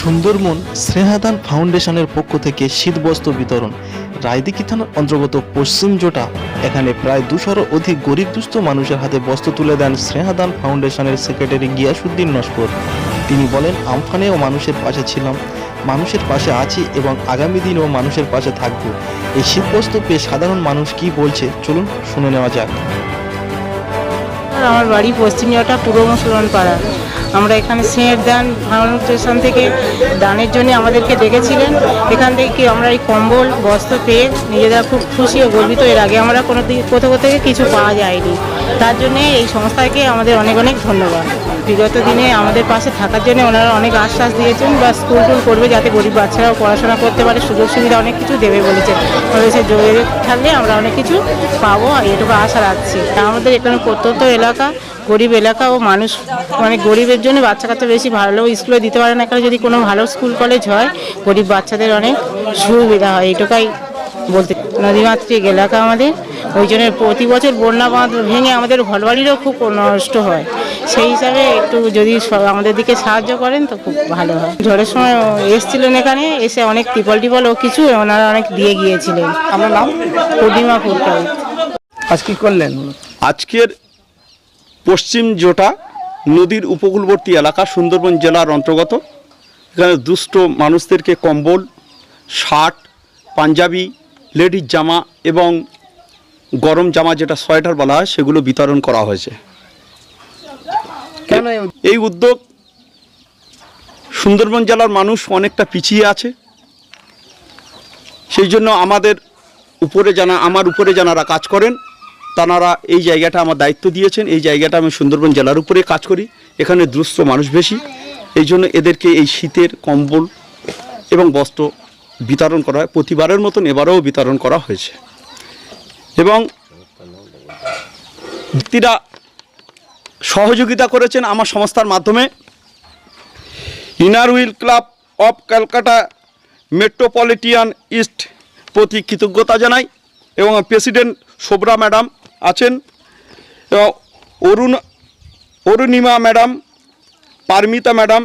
সুন্দরবন স্নেহাদান ফাউন্ডেশনের পক্ষ থেকে শীতবস্ত্র বিতরণ। রায়দিকি থানার অন্তর্গত পশ্চিম জোটা, এখানে প্রায় দুশোরও অধিক গরিব দুস্থ মানুষের হাতে বস্ত্র তুলে দেন স্নেহাদান ফাউন্ডেশনের সেক্রেটারি গিয়াসুদ্দিন নস্কর। তিনি বলেন, আমফানেও মানুষের পাশে ছিলাম, মানুষের পাশে আছি এবং আগামী দিনেও মানুষের পাশে থাকব। এই শীতবস্ত্র পেয়ে সাধারণ মানুষ কি বলছে, চলুন শুনে নেওয়া যাক। আর আমার বাড়ি পশ্চিমিয়াটা পূর্ব মুসলমান পাড়া আমরা এখানে স্নেহের দান ফাউন্ডেশন থেকে দানের জন্য আমাদেরকে ডেকেছিলেন। এখান থেকে আমরা এই কম্বল, বস্ত্র পেয়ে নিজেরা খুব খুশি ও গর্বিত। এর আগে আমরা কোনো দিক কোথাও থেকে কিছু পাওয়া যায়নি। তার জন্যে এই সংস্থাকে আমাদের অনেক অনেক ধন্যবাদ। বিগত দিনে আমাদের পাশে থাকার জন্য ওনারা অনেক আশ্বাস দিয়েছেন বা স্কুল টুল করবে যাতে গরিব বাচ্চারাও পড়াশোনা করতে পারে, সুযোগ সুবিধা অনেক কিছু দেবে বলেছেন। সে যোগাযোগ থাকলে আমরা অনেক কিছু পাবো এটুকু আশা রাখছি। আমাদের এখানে প্রত্যন্ত এলাকা, গরিব এলাকা ও মানুষ মানে গরিবের জন্য বাচ্চা কাচ্চা বেশি ভালো স্কুলে দিতে পারে না। কারণ যদি কোনো ভালো স্কুল কলেজ হয়, গরিব বাচ্চাদের অনেক সুবিধা হয়, এটুকাই বলতে নদীমাতৃক এলাকা আমাদের। ওই জন্য প্রতি বছর বন্যা বাঁধ ভেঙে আমাদের ঘরবাড়িরও খুব নষ্ট হয়। সেই হিসাবে একটু যদি আমাদের দিকে সাহায্য করেন তো খুব ভালো হয়। ঝড়ের সময় এসেছিলেন এখানে এসে অনেক টিপল টিপল ও কিছু ওনারা অনেক দিয়ে গিয়েছিলেন। আমার নাম? পূর্ণিমা ফুলকাই আজ কি করলেন? আজকের পশ্চিম জোটা নদীর উপকূলবর্তী এলাকা সুন্দরবন জেলার অন্তর্গত। এখানে দুষ্ট মানুষদেরকে কম্বল শার্ট পাঞ্জাবি লেডিস জামা এবং গরম জামা যেটা সোয়েটার বলা হয় সেগুলো বিতরণ করা হয়েছে। কেন এই উদ্যোগ? সুন্দরবন জেলার মানুষ অনেকটা পিছিয়ে আছে। সেই জন্য আমাদের উপরে জানা আমার উপরে যারা কাজ করেন তারা এই জায়গাটা আমার দায়িত্ব দিয়েছেন। এই জায়গাটা আমি সুন্দরবন জেলার উপরে কাজ করি। এখানে দুস্থ মানুষ বেশি। এই জন্য এদেরকে এই শীতের কম্বল এবং বস্ত্র বিতরণ করা হয়। প্রতিবারের মতন এবারেও বিতরণ করা হয়েছে। এবং ব্যক্তিরা সহযোগিতা করেছেন আমার সংস্থার মাধ্যমে। Inner wheel club of Calcutta metropolitan east প্রতি কৃতজ্ঞতা জানাই এবং প্রেসিডেন্ট শোভরা ম্যাডাম আছেন। Arun Arunima madam, Paramita madam,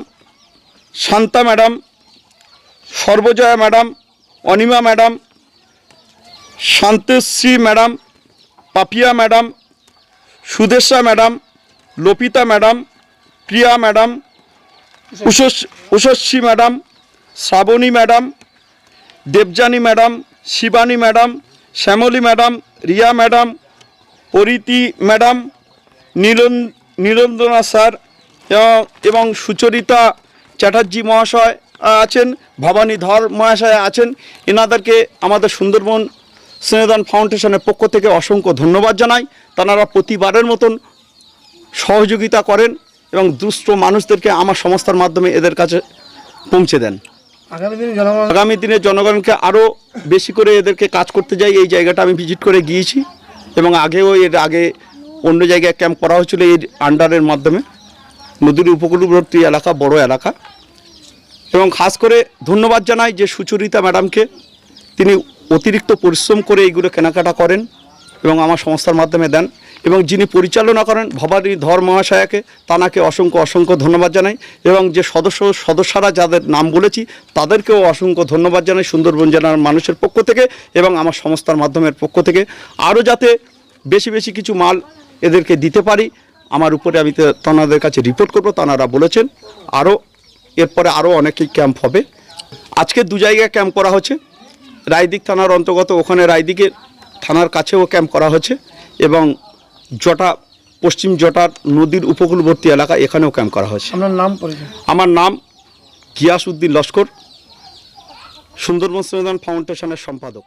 Shanta madam, Sarbajaya madam, Anima madam Shanteshree madam, Papiya madam, Sudesha madam, Lopita madam, Priya madam, Ushas Ushasvi madam, Shrabani madam, Debjani madam, Shibani madam, Shyamali madam, Riya madam Ariti madam, Nilan Nilandana sir এবং সুচরিতা চ্যাটার্জি মহাশয় আছেন ভবানী ধর মহাশয় আছেন। এনাদেরকে আমাদের সুন্দরবন স্নেহদান ফাউন্ডেশনের পক্ষ থেকে অসংখ্য ধন্যবাদ জানাই। তারা প্রতিবারের মতন সহযোগিতা করেন এবং দুষ্ট মানুষদেরকে আমার সংস্থার মাধ্যমে এদের কাছে পৌঁছে দেন। আগামী দিনে জনগণকে আরও বেশি করে এদেরকে কাজ করতে যাই এই জায়গাটা আমি ভিজিট করে গিয়েছি এবং আগেও এর আগে অন্য জায়গায় ক্যাম্প করা হয়েছিল এর আন্ডারের মাধ্যমে। নদীর উপকূলবর্তী এলাকা বড় এলাকা। এবং খাস করে ধন্যবাদ জানাই যে সুচরিতা ম্যাডামকে। তিনি অতিরিক্ত পরিশ্রম করে এইগুলো কেনাকাটা করেন এবং আমার সংস্থার মাধ্যমে দেন এবং যিনি পরিচালনা করেন ভবানী ধর মহাশয়াকে, তানাকে অসংখ্য অসংখ্য ধন্যবাদ জানাই এবং যে সদস্য সদস্যরা যাদের নাম বলেছি, তাদেরকেও অসংখ্য ধন্যবাদ জানাই সুন্দরবন জেলার মানুষের পক্ষ থেকে এবং আমার সংস্থার মাধ্যমের পক্ষ থেকে। আরও যাতে বেশি বেশি কিছু মাল এদেরকে দিতে পারি, আমার উপরে আমি তো তানাদের কাছে রিপোর্ট করব, তানারা বলেছেন। আরও, এরপরে আরও অনেকই ক্যাম্প হবে। আজকে দু জায়গায় ক্যাম্প করা হচ্ছে। রায়দিক থানার অন্তর্গত ওখানে রায়দিকের থানার কাছেও ক্যাম্প করা হয়েছে এবং জটা পশ্চিম জটার নদীর উপকূলবর্তী এলাকা এখানেও ক্যাম্প করা হয়েছে আপনার নাম আমার নাম গিয়াসউদ্দিন লস্কর সুন্দরবন সংবিধান ফাউন্ডেশনের সম্পাদক।